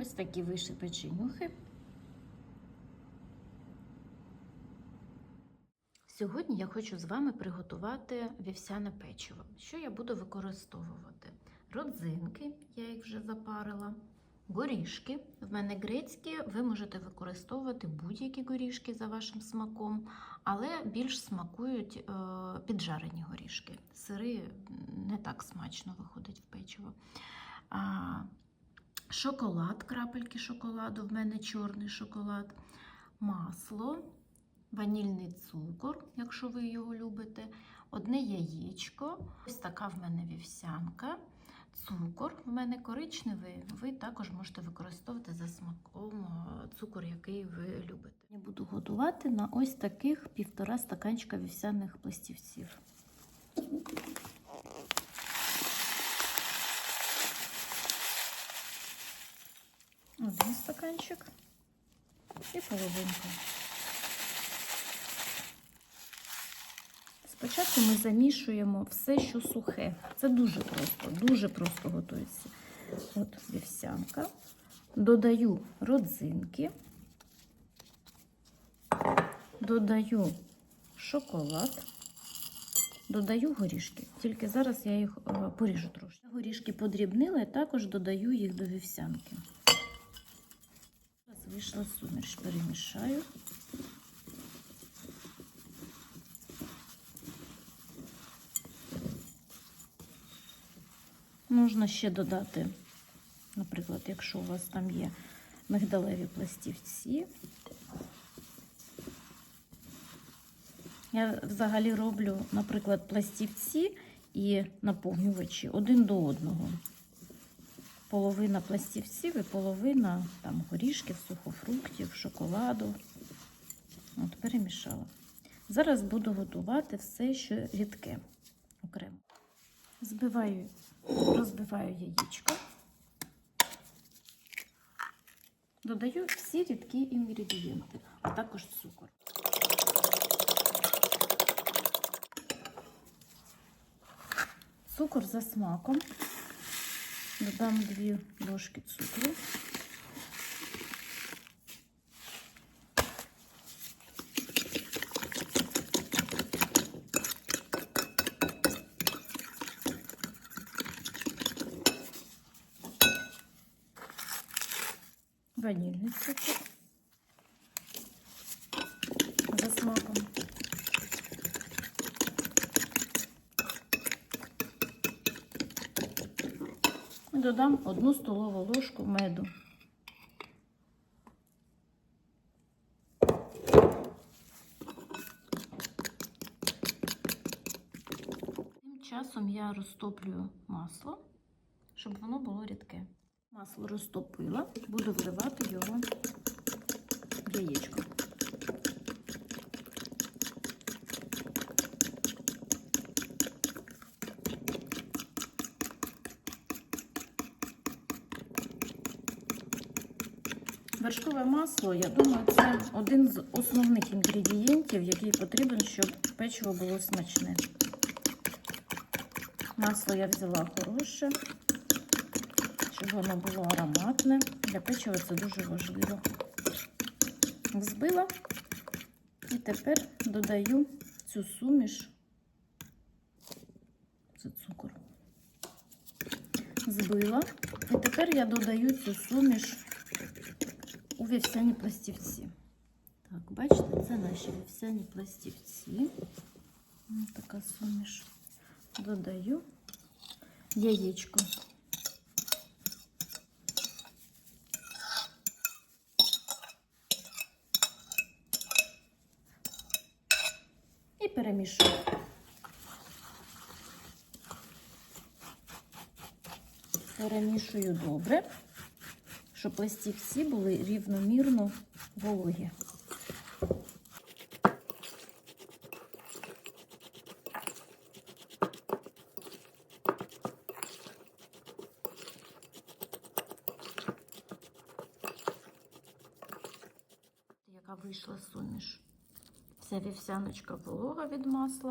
Ось такі вийшли печенюхи. Сьогодні я хочу з вами приготувати вівсяне печиво. Що я буду використовувати? Родзинки, я їх вже запарила, горішки. В мене грецькі, ви можете використовувати будь-які горішки за вашим смаком, але більш смакують е, піджарені горішки. Сири не так смачно виходить в печиво. Шоколад, крапельки шоколаду, в мене чорний шоколад, масло, ванільний цукор, якщо ви його любите, одне яєчко, ось така в мене вівсянка, цукор в мене коричневий, ви також можете використовувати за смаком е, цукор, який ви любите. Я буду готувати на ось таких півтора стаканчика вівсяних пластівців. Один стаканчик і половинку. Спочатку ми замішуємо все, що сухе. Це дуже просто, дуже просто готується. От вівсянка. Додаю родзинки, додаю шоколад, додаю горішки. Тільки зараз я їх е, поріжу трошки. Горішки подрібнила і також додаю їх до вівсянки. Вийшла суміш, перемішаю. Можна ще додати, наприклад, якщо у вас там є мигдалеві пластівці. Я взагалі роблю, наприклад, пластівці і наповнювачі один до одного. Половина пластівців і половина там горішків, сухофруктів, шоколаду. От, перемішала. Зараз буду готувати все, що рідке окремо. Збиваю, розбиваю яєчко. Додаю всі рідкі інгредієнти, а також цукор. Цукор за смаком. Додам 2 ложки цукру. Ванільний цукор за смаком. Додам одну столову ложку меду. Тим часом я розтоплюю масло, щоб воно було рідке. Масло розтопила, буду вливати його в яєчко. Вершкове масло, я думаю, це один з основних інгредієнтів, який потрібен, щоб печиво було смачне. Масло я взяла хороше, щоб воно було ароматне. Для печива це дуже важливо. Взбила і тепер додаю цю суміш, це цукор. Збила. І тепер я додаю цю суміш у вівсяні пластівці. Так, бачите, це наші вівсяні пластівці. Така суміш. Додаю яєчко. І перемішую. Перемішую добре щоб пластівці були рівномірно вологі. Яка вийшла суміш. Вся вівсяночка волога від масла.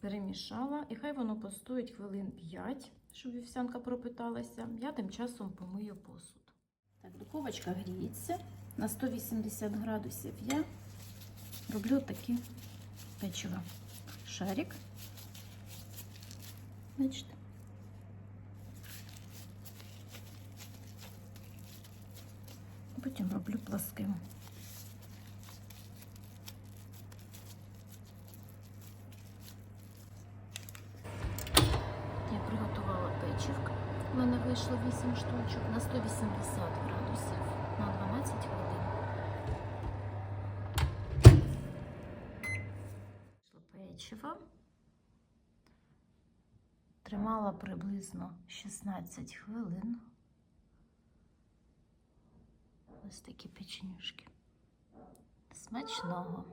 Перемішала, і хай воно постоїть хвилин 5, щоб вівсянка пропиталася. Я тим часом помию посуд. Так, духовочка гріється на 180 градусів. Я роблю такі печиво. Шарик. Бачите? Потім роблю пласким. Я приготувала печівку. У мене вийшло 8 штучок на 180 градусів на 12 хвилин. Вийшло печиво. Тримала приблизно 16 хвилин. Ось такі печенюшки. Смачного.